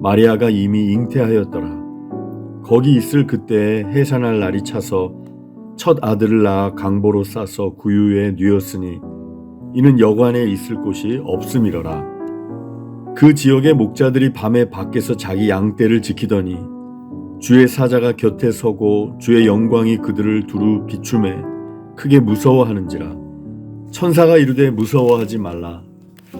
마리아가 이미 잉태하였더라. 거기 있을 그때에 해산할 날이 차서 첫 아들을 낳아 강보로 싸서 구유에 뉘었으니 이는 여관에 있을 곳이 없음이러라. 그 지역의 목자들이 밤에 밖에서 자기 양떼를 지키더니 주의 사자가 곁에 서고 주의 영광이 그들을 두루 비춤해 크게 무서워하는지라 천사가 이르되 무서워하지 말라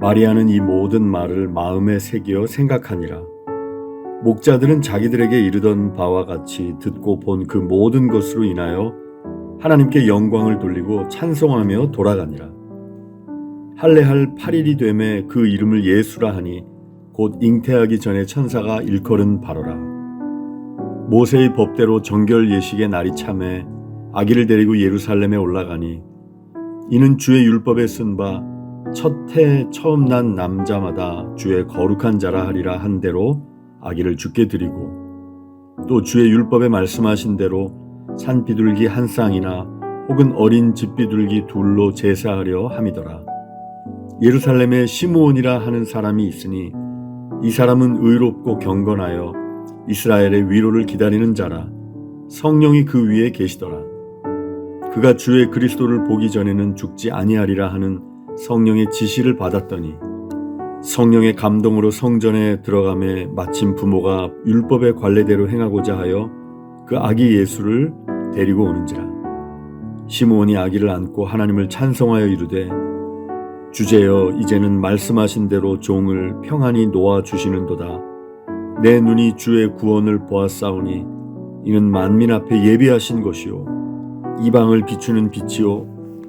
마리아는 이 모든 말을 마음에 새겨 생각하니라. 목자들은 자기들에게 이르던 바와 같이 듣고 본 그 모든 것으로 인하여 하나님께 영광을 돌리고 찬송하며 돌아가니라. 할례할 8일이 되매 그 이름을 예수라 하니 곧 잉태하기 전에 천사가 일컬은 바로라. 모세의 법대로 정결 예식의 날이 참해 아기를 데리고 예루살렘에 올라가니 이는 주의 율법에 쓴 바 첫 해 처음 난 남자마다 주의 거룩한 자라 하리라 한 대로 아기를 죽게 드리고 또 주의 율법에 말씀하신 대로 산 비둘기 한 쌍이나 혹은 어린 집 비둘기 둘로 제사하려 함이더라 예루살렘에 시므온이라 하는 사람이 있으니 이 사람은 의롭고 경건하여 이스라엘의 위로를 기다리는 자라 성령이 그 위에 계시더라. 그가 주의 그리스도를 보기 전에는 죽지 아니하리라 하는 성령의 지시를 받았더니 성령의 감동으로 성전에 들어가매 마침 부모가 율법의 관례대로 행하고자 하여 그 아기 예수를 데리고 오는지라. 시므온이 아기를 안고 하나님을 찬송하여 이르되 주제여 이제는 말씀하신 대로 종을 평안히 놓아 주시는도다. 내 눈이 주의 구원을 보았사오니 이는 만민 앞에 예비하신 것이요. 이방을 비추는 빛이요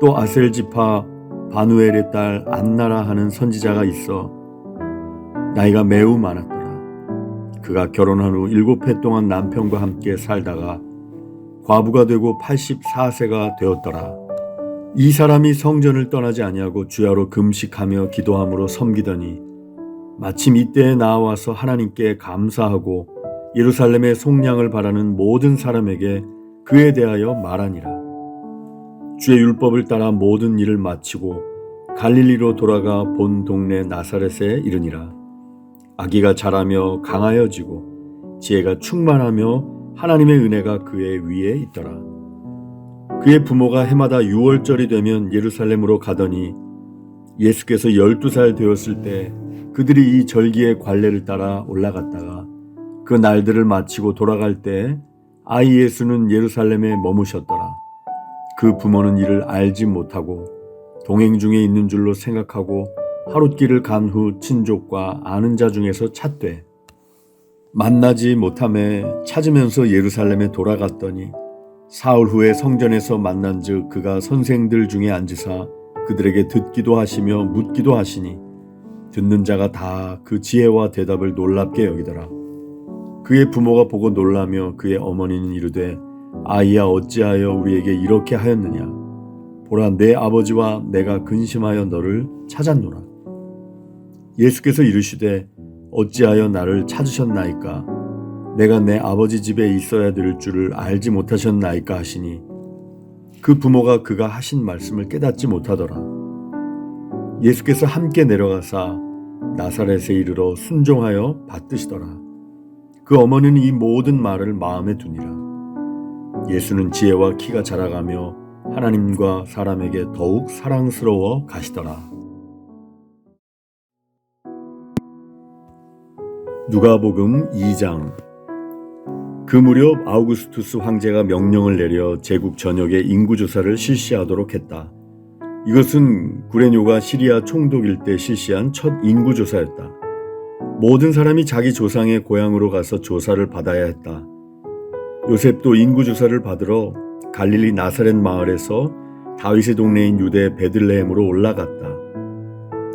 또 아셀지파 바누엘의 딸 안나라 하는 선지자가 있어 나이가 매우 많았더라. 그가 결혼한 후 일곱 해 동안 남편과 함께 살다가 과부가 되고 84세가 되었더라. 이 사람이 성전을 떠나지 아니하고 주야로 금식하며 기도함으로 섬기더니 마침 이때에 나와서 하나님께 감사하고 예루살렘의 속량을 바라는 모든 사람에게 그에 대하여 말하니라. 주의 율법을 따라 모든 일을 마치고 갈릴리로 돌아가 본 동네 나사렛에 이르니라. 아기가 자라며 강하여지고 지혜가 충만하며 하나님의 은혜가 그의 위에 있더라. 그의 부모가 해마다 유월절이 되면 예루살렘으로 가더니 예수께서 열두 살 되었을 때 그들이 이 절기의 관례를 따라 올라갔다가 그 날들을 마치고 돌아갈 때 아이 예수는 예루살렘에 머무셨더라. 그 부모는 이를 알지 못하고 동행 중에 있는 줄로 생각하고 하룻길을 간 후 친족과 아는 자 중에서 찾되 만나지 못함에 찾으면서 예루살렘에 돌아갔더니 사흘 후에 성전에서 만난즉 그가 선생들 중에 앉으사 그들에게 듣기도 하시며 묻기도 하시니 듣는 자가 다 그 지혜와 대답을 놀랍게 여기더라. 그의 부모가 보고 놀라며 그의 어머니는 이르되 아이야 어찌하여 우리에게 이렇게 하였느냐 보라 내 아버지와 내가 근심하여 너를 찾았노라. 예수께서 이르시되 어찌하여 나를 찾으셨나이까 내가 내 아버지 집에 있어야 될 줄을 알지 못하셨나이까 하시니 그 부모가 그가 하신 말씀을 깨닫지 못하더라. 예수께서 함께 내려가사 나사렛에 이르러 순종하여 받드시더라. 그 어머니는 이 모든 말을 마음에 두니라. 예수는 지혜와 키가 자라가며 하나님과 사람에게 더욱 사랑스러워 가시더라. 누가복음 2장 그 무렵 아우구스투스 황제가 명령을 내려 제국 전역에 인구 조사를 실시하도록 했다. 이것은 구레뇨가 시리아 총독일 때 실시한 첫 인구 조사였다. 모든 사람이 자기 조상의 고향으로 가서 조사를 받아야 했다. 요셉도 인구 조사를 받으러 갈릴리 나사렛 마을에서 다윗의 동네인 유대 베들레헴으로 올라갔다.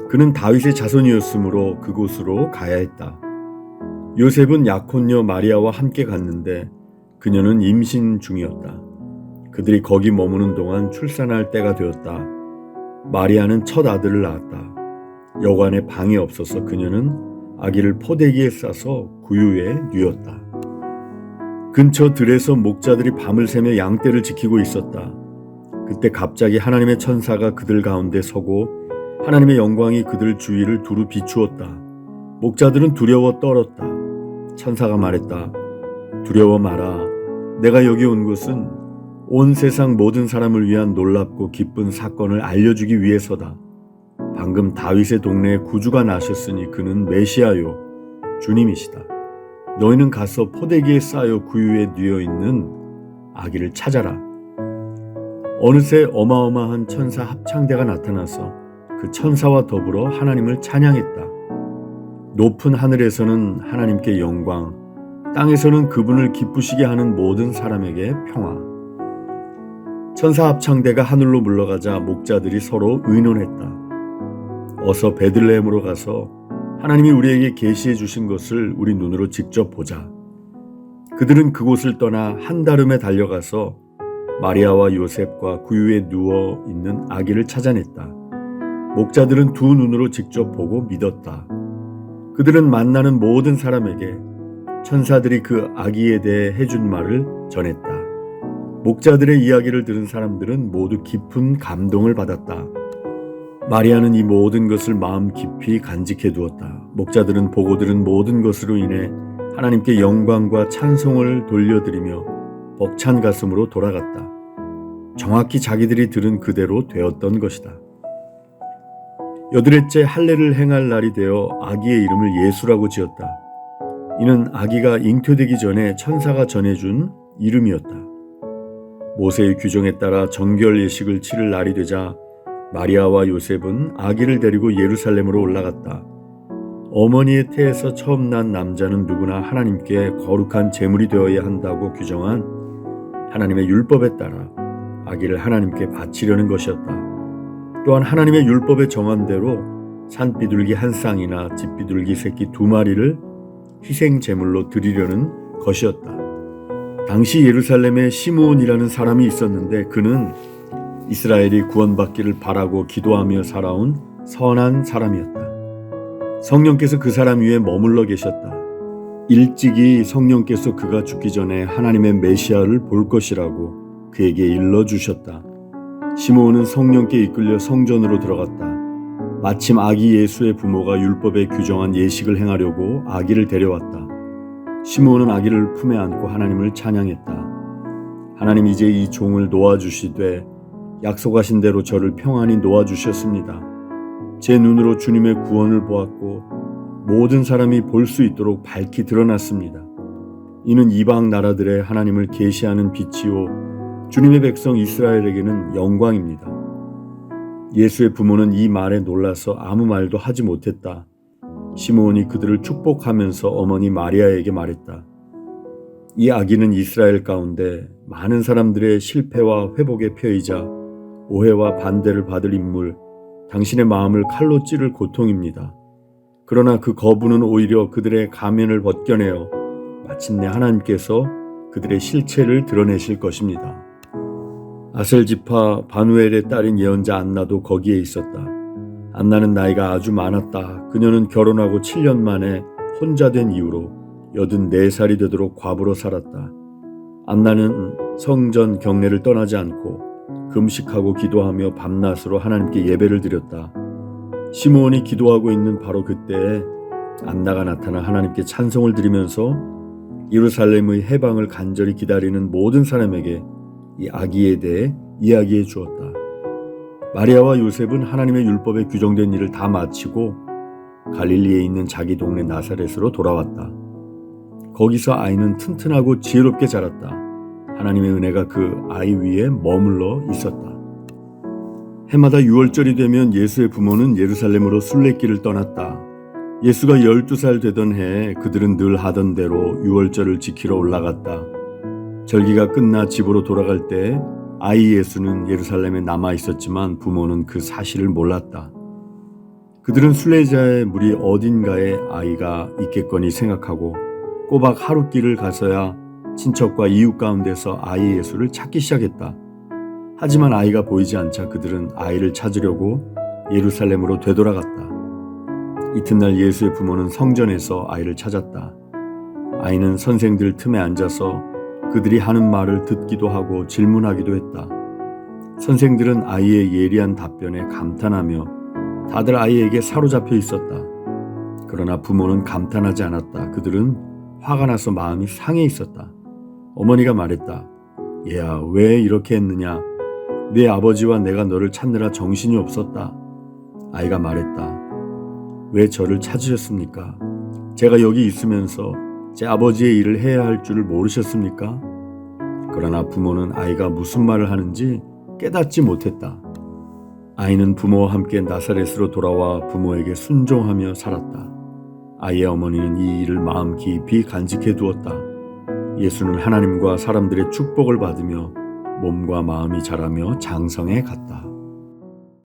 그는 다윗의 자손이었으므로 그곳으로 가야 했다. 요셉은 약혼녀 마리아와 함께 갔는데 그녀는 임신 중이었다. 그들이 거기 머무는 동안 출산할 때가 되었다. 마리아는 첫 아들을 낳았다. 여관에 방이 없어서 그녀는 아기를 포대기에 싸서 구유에 뉘었다. 근처 들에서 목자들이 밤을 새며 양떼를 지키고 있었다. 그때 갑자기 하나님의 천사가 그들 가운데 서고 하나님의 영광이 그들 주위를 두루 비추었다. 목자들은 두려워 떨었다. 천사가 말했다. 두려워 마라. 내가 여기 온 것은 온 세상 모든 사람을 위한 놀랍고 기쁜 사건을 알려주기 위해서다. 방금 다윗의 동네에 구주가 나셨으니 그는 메시아요. 주님이시다. 너희는 가서 포대기에 쌓여 구유에 뉘어 있는 아기를 찾아라. 어느새 어마어마한 천사 합창대가 나타나서 그 천사와 더불어 하나님을 찬양했다. 높은 하늘에서는 하나님께 영광, 땅에서는 그분을 기쁘시게 하는 모든 사람에게 평화. 천사 합창대가 하늘로 물러가자 목자들이 서로 의논했다. 어서 베들레헴으로 가서 하나님이 우리에게 계시해 주신 것을 우리 눈으로 직접 보자. 그들은 그곳을 떠나 한다름에 달려가서 마리아와 요셉과 구유에 누워 있는 아기를 찾아냈다. 목자들은 두 눈으로 직접 보고 믿었다. 그들은 만나는 모든 사람에게 천사들이 그 아기에 대해 해준 말을 전했다. 목자들의 이야기를 들은 사람들은 모두 깊은 감동을 받았다. 마리아는 이 모든 것을 마음 깊이 간직해 두었다. 목자들은 보고 들은 모든 것으로 인해 하나님께 영광과 찬송을 돌려드리며 벅찬 가슴으로 돌아갔다. 정확히 자기들이 들은 그대로 되었던 것이다. 여드레째 할례를 행할 날이 되어 아기의 이름을 예수라고 지었다. 이는 아기가 잉태되기 전에 천사가 전해준 이름이었다. 모세의 규정에 따라 정결 예식을 치를 날이 되자 마리아와 요셉은 아기를 데리고 예루살렘으로 올라갔다. 어머니의 태에서 처음 난 남자는 누구나 하나님께 거룩한 제물이 되어야 한다고 규정한 하나님의 율법에 따라 아기를 하나님께 바치려는 것이었다. 또한 하나님의 율법에 정한 대로 산비둘기 한 쌍이나 집비둘기 새끼 두 마리를 희생 제물로 드리려는 것이었다. 당시 예루살렘에 시므온이라는 사람이 있었는데 그는 이스라엘이 구원받기를 바라고 기도하며 살아온 선한 사람이었다. 성령께서 그 사람 위에 머물러 계셨다. 일찍이 성령께서 그가 죽기 전에 하나님의 메시아를 볼 것이라고 그에게 일러 주셨다. 시므온은 성령께 이끌려 성전으로 들어갔다. 마침 아기 예수의 부모가 율법에 규정한 예식을 행하려고 아기를 데려왔다. 시므온은 아기를 품에 안고 하나님을 찬양했다. 하나님 이제 이 종을 놓아 주시되 약속하신 대로 저를 평안히 놓아주셨습니다. 제 눈으로 주님의 구원을 보았고 모든 사람이 볼 수 있도록 밝히 드러났습니다. 이는 이방 나라들의 하나님을 계시하는 빛이요 주님의 백성 이스라엘에게는 영광입니다. 예수의 부모는 이 말에 놀라서 아무 말도 하지 못했다. 시므온이 그들을 축복하면서 어머니 마리아에게 말했다. 이 아기는 이스라엘 가운데 많은 사람들의 실패와 회복의 표이자 오해와 반대를 받을 인물, 당신의 마음을 칼로 찌를 고통입니다. 그러나 그 거부는 오히려 그들의 가면을 벗겨내어 마침내 하나님께서 그들의 실체를 드러내실 것입니다. 아셀지파 바누엘의 딸인 예언자 안나도 거기에 있었다. 안나는 나이가 아주 많았다. 그녀는 결혼하고 7년 만에 혼자 된 이후로 84살이 되도록 과부로 살았다. 안나는 성전 경례를 떠나지 않고 금식하고 기도하며 밤낮으로 하나님께 예배를 드렸다. 시므온이 기도하고 있는 바로 그때에 안나가 나타나 하나님께 찬송을 드리면서 예루살렘의 해방을 간절히 기다리는 모든 사람에게 이 아기에 대해 이야기해 주었다. 마리아와 요셉은 하나님의 율법에 규정된 일을 다 마치고 갈릴리에 있는 자기 동네 나사렛으로 돌아왔다. 거기서 아이는 튼튼하고 지혜롭게 자랐다. 하나님의 은혜가 그 아이 위에 머물러 있었다. 해마다 6월절이 되면 예수의 부모는 예루살렘으로 순례길을 떠났다. 예수가 12살 되던 해에 그들은 늘 하던 대로 6월절을 지키러 올라갔다. 절기가 끝나 집으로 돌아갈 때 아이 예수는 예루살렘에 남아 있었지만 부모는 그 사실을 몰랐다. 그들은 순례자의 무리 어딘가에 아이가 있겠거니 생각하고 꼬박 하룻길을 가서야 친척과 이웃 가운데서 아이 예수를 찾기 시작했다. 하지만 아이가 보이지 않자 그들은 아이를 찾으려고 예루살렘으로 되돌아갔다. 이튿날 예수의 부모는 성전에서 아이를 찾았다. 아이는 선생들 틈에 앉아서 그들이 하는 말을 듣기도 하고 질문하기도 했다. 선생들은 아이의 예리한 답변에 감탄하며 다들 아이에게 사로잡혀 있었다. 그러나 부모는 감탄하지 않았다. 그들은 화가 나서 마음이 상해 있었다. 어머니가 말했다. 얘야, 왜 이렇게 했느냐? 내 아버지와 내가 너를 찾느라 정신이 없었다. 아이가 말했다. 왜 저를 찾으셨습니까? 제가 여기 있으면서 제 아버지의 일을 해야 할 줄을 모르셨습니까? 그러나 부모는 아이가 무슨 말을 하는지 깨닫지 못했다. 아이는 부모와 함께 나사렛으로 돌아와 부모에게 순종하며 살았다. 아이의 어머니는 이 일을 마음 깊이 간직해 두었다. 예수는 하나님과 사람들의 축복을 받으며 몸과 마음이 자라며 장성해 갔다.